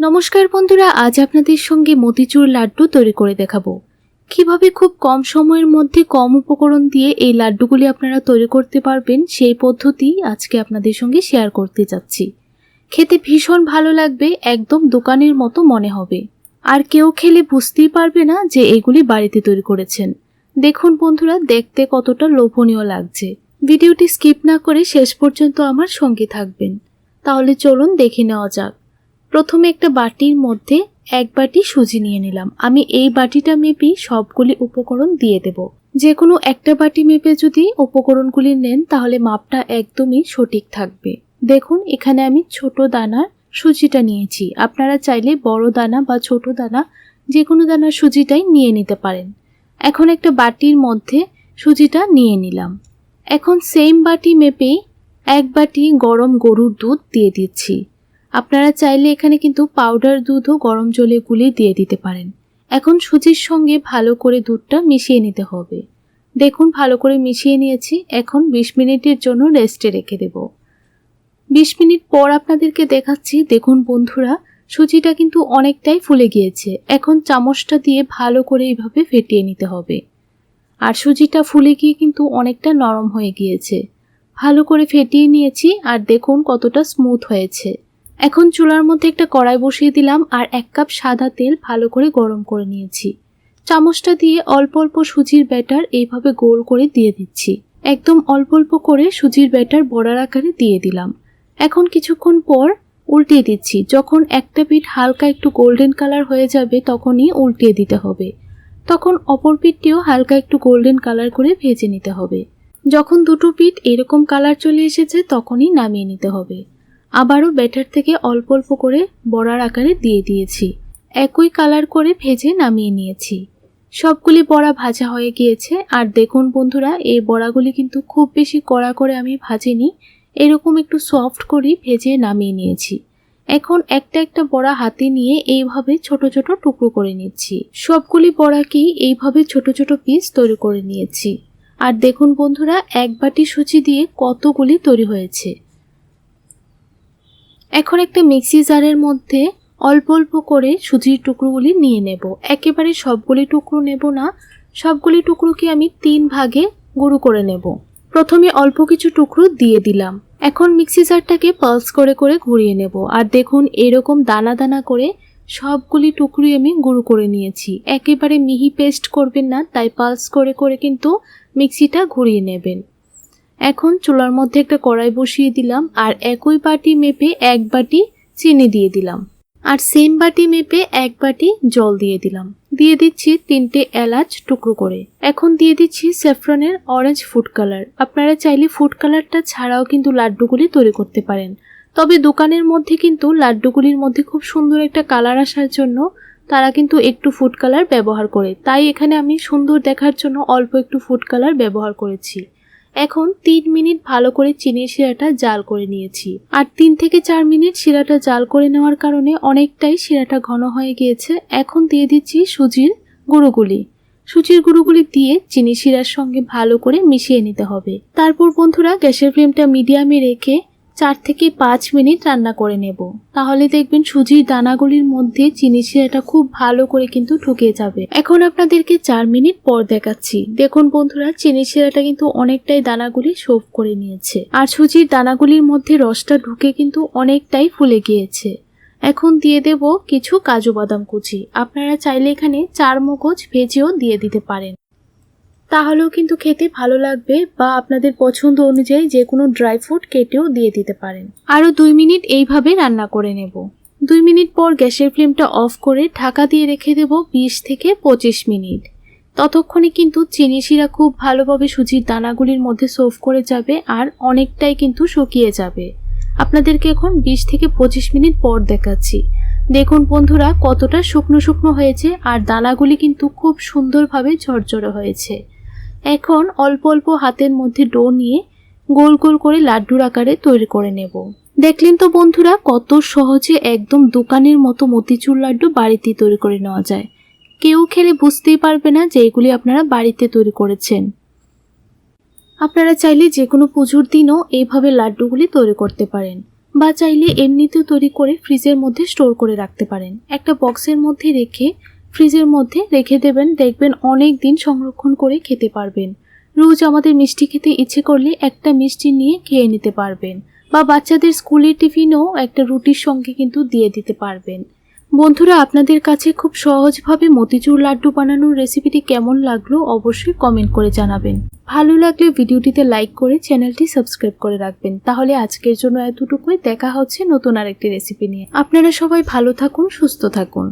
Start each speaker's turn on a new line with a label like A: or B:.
A: নমস্কার বন্ধুরা, আজ আপনাদের সঙ্গে মতিচুর লাড্ডু তৈরি করে দেখাবো। কীভাবে খুব কম সময়ের মধ্যে কম উপকরণ দিয়ে এই লাড্ডুগুলি আপনারা তৈরি করতে পারবেন, সেই পদ্ধতি আজকে আপনাদের সঙ্গে শেয়ার করতে যাচ্ছি। খেতে ভীষণ ভালো লাগবে, একদম দোকানের মতো মনে হবে। আর কেউ খেলে বুঝতেই পারবে না যে এগুলি বাড়িতে তৈরি করেছেন। দেখুন বন্ধুরা, দেখতে কতটা লোভনীয় লাগছে। ভিডিওটি স্কিপ না করে শেষ পর্যন্ত আমার সঙ্গে থাকবেন। তাহলে চলুন দেখে নেওয়া যাক। প্রথমে একটা বাটির মধ্যে এক বাটি সুজি নিয়ে নিলাম। আমি এই বাটিটা মেপেই সবগুলি উপকরণ দিয়ে দেব। যে কোনো একটা বাটি মেপে যদি উপকরণগুলি নেন, তাহলে মাপটা একদমই সঠিক থাকবে। দেখুন, এখানে আমি ছোট দানার সুজিটা নিয়েছি। আপনারা চাইলে বড় দানা বা ছোট দানা যে কোনো দানার সুজিটাই নিয়ে নিতে পারেন। এখন একটা বাটির মধ্যে সুজিটা নিয়ে নিলাম। এখন সেম বাটি মেপেই এক বাটি গরম গরুর দুধ দিয়ে দিচ্ছি। আপনারা চাইলে এখানে কিন্তু পাউডার দুধও গরম জলে গুলিয়ে দিয়ে দিতে পারেন। এখন সুজির সঙ্গে ভালো করে দুধটা মিশিয়ে নিতে হবে। দেখুন, ভালো করে মিশিয়ে নিয়েছি। এখন বিশ মিনিটের জন্য রেস্টে রেখে দেব। বিশ মিনিট পর আপনাদেরকে দেখাচ্ছি। দেখুন বন্ধুরা, সুজিটা কিন্তু অনেকটাই ফুলে গিয়েছে। এখন চামচটা দিয়ে ভালো করে এইভাবে ফেটিয়ে নিতে হবে। আর সুজিটা ফুলে গিয়ে কিন্তু অনেকটা নরম হয়ে গিয়েছে। ভালো করে ফেটিয়ে নিয়েছি আর দেখুন কতটা স্মুথ হয়েছে। এখন চুলার মধ্যে একটা কড়াই বসিয়ে দিলাম আর এক কাপ সাদা তেল ভালো করে গরম করে নিয়েছি। চামচটা দিয়ে অল্প অল্প সুজির ব্যাটার এইভাবে গোল করে দিয়ে দিচ্ছি। একদম অল্প অল্প করে সুজির ব্যাটার বড়ার আকারে দিয়ে দিলাম। এখন কিছুক্ষণ পর উল্টিয়ে দিচ্ছি। যখন একটা পিঠ হালকা একটু গোল্ডেন কালার হয়ে যাবে তখনই উল্টিয়ে দিতে হবে। তখন অপর পিঠটিও হালকা একটু গোল্ডেন কালার করে ভেজে নিতে হবে। যখন দুটো পিঠ এরকম কালার চলে এসেছে তখনই নামিয়ে নিতে হবে। আবারও ব্যাটার থেকে অল্প অল্প করে বড়ার আকারে দিয়ে দিয়েছি। একই কালার করে ভেজে নামিয়ে নিয়েছি। সবগুলি বড়া ভাজা হয়ে গিয়েছে, আর দেখুন বন্ধুরা, এই বড়াগুলি কিন্তু খুব বেশি কড়া করে আমি ভাজিনি, এরকম একটু সফট করে ভেজে নামিয়ে নিয়েছি। এখন একটা একটা বড়া হাতে নিয়ে এইভাবে ছোট ছোট টুকরো করে নিচ্ছি। সবগুলি বড়াকেই এইভাবে ছোট ছোট পিস তৈরি করে নিয়েছি। আর দেখুন বন্ধুরা, এক বাটি সুচি দিয়ে কতগুলি তৈরি হয়েছে। এখন একটা মিক্সি জারের মধ্যে অল্প অল্প করে সুজির টুকরোগুলি নিয়ে নেব। একেবারে সবগুলি টুকরো নেব না, সবগুলি টুকরোকে আমি তিন ভাগে গুঁড়ো করে নেব। প্রথমে অল্প কিছু টুকরো দিয়ে দিলাম। এখন মিক্সি জারটাকে পালস করে করে ঘুরিয়ে নেব। আর দেখুন, এরকম দানা দানা করে সবগুলি টুকরোই আমি গুঁড়ো করে নিয়েছি। একেবারে মিহি পেস্ট করবেন না, তাই পালস করে করে কিন্তু মিক্সিটা ঘুরিয়ে নেবেন। এখন চুলার মধ্যে একটা কড়াই বসিয়ে দিলাম আর একই বাটি মেপে এক বাটি চিনি দিয়ে দিলাম। আর সেম বাটি মেপে এক বাটি জল দিয়ে দিলাম। দিয়ে দিচ্ছি তিনটে এলাচ টুকরো করে। এখন দিয়ে দিচ্ছি স্যাফরনের অরেঞ্জ ফুড কালার আপনারা চাইলে ফুড কালারটা ছাড়াও কিন্তু লাড্ডুগুলি তৈরি করতে পারেন। তবে দোকানের মধ্যে কিন্তু লাড্ডুগুলির মধ্যে খুব সুন্দর একটা কালার আসার জন্য তারা কিন্তু একটু ফুড কালার ব্যবহার করে। তাই এখানে আমি সুন্দর দেখার জন্য অল্প একটু ফুড কালার ব্যবহার করেছি। এখন তিন মিনিট ভালো করে চিনির শিরাটা জাল করে নিয়েছি। আর তিন থেকে চার মিনিট শিরাটা জাল করে নেওয়ার কারণে অনেকটাই শিরাটা ঘন হয়ে গিয়েছে। এখন দিয়ে দিচ্ছি সুজির গুঁড়োগুলি। সুচির গুঁড়োগুলি দিয়ে চিনি শিরার সঙ্গে ভালো করে মিশিয়ে নিতে হবে। তারপর বন্ধুরা গ্যাসের ফ্লেমটা মিডিয়ামে রেখে চার থেকে পাঁচ মিনিট রান্না করে নেব। তাহলে দেখবেন সুজির দানাগুলির মধ্যে চিনি শিরাটা খুব ভালো করে কিন্তু ঢুকে যাবে। এখন আপনাদেরকে চার মিনিট পর দেখাচ্ছি। দেখুন বন্ধুরা, চিনি শিরাটা কিন্তু অনেকটাই দানাগুলি সোফ করে নিয়েছে। আর সুজির দানাগুলির মধ্যে রসটা ঢুকে কিন্তু অনেকটাই ফুলে গিয়েছে। এখন দিয়ে দেব কিছু কাজু বাদাম কুচি। আপনারা চাইলে এখানে চার মগজ ভেজেও দিয়ে দিতে পারেন। তাহলেও কিন্তু খেতে ভালো লাগবে বা আপনাদের পছন্দ অনুযায়ী যে কোনো ড্রাই ফ্রুট কেটেও দিয়ে দিতে পারেন। আরও দুই মিনিট এইভাবে রান্না করে নেব। দুই মিনিট পর গ্যাসের ফ্লেমটা অফ করে ঢাকা দিয়ে রেখে দেব বিশ থেকে পঁচিশ মিনিট। ততক্ষণে কিন্তু চিনি শিরা খুব ভালোভাবে সুজির দানাগুলির মধ্যে সোফ করে যাবে আর অনেকটাই কিন্তু শুকিয়ে যাবে। আপনাদেরকে এখন বিশ থেকে পঁচিশ মিনিট পর দেখাচ্ছি। দেখুন বন্ধুরা কতটা শুকনো শুকনো হয়েছে আর দানাগুলি কিন্তু খুব সুন্দরভাবে ঝরঝরে হয়েছে। এখন অল্প অল্প হাতের মধ্যে ডো নিয়ে গোল গোল করে লাড্ডুর আকারে তৈরি করে নেব। দেখলেন তো বন্ধুরা, কত সহজে একদম দোকানের মতো মতিচুর লাড্ডু বাড়িতেই তৈরি করে নেওয়া যায়। কেউ খেলে বুঝতেই পারবে না যে এগুলি আপনারা বাড়িতে তৈরি করেছেন। আপনারা চাইলে যে কোনো পুজোর দিনও এইভাবে লাড্ডুগুলি তৈরি করতে পারেন, বা চাইলে এমনিতেও তৈরি করে ফ্রিজের মধ্যে স্টোর করে রাখতে পারেন। একটা বক্সের মধ্যে রেখে ফ্রিজের মধ্যে রেখে দেবেন, দেখবেন অনেক দিন সংরক্ষণ করে খেতে পারবেন। রোজ আমাদের মিষ্টি খেতে ইচ্ছে করলে একটা মিষ্টি নিয়ে খেয়ে নিতে পারবেন বা বাচ্চাদের স্কুলের টিফিনও একটা রুটির সঙ্গে কিন্তু দিয়ে দিতে পারবেন। বন্ধুরা, আপনাদের কাছে খুব সহজভাবে মতিচুর লাড্ডু বানানোর রেসিপিটি কেমন লাগল অবশ্যই কমেন্ট করে জানাবেন। ভালো লাগলে ভিডিওটিতে লাইক করে চ্যানেলটি সাবস্ক্রাইব করে রাখবেন। তাহলে আজকের জন্য এতটুকুই। দেখা হচ্ছে নতুন আরেকটি রেসিপি নিয়ে। আপনারা সবাই ভালো থাকুন, সুস্থ থাকুন।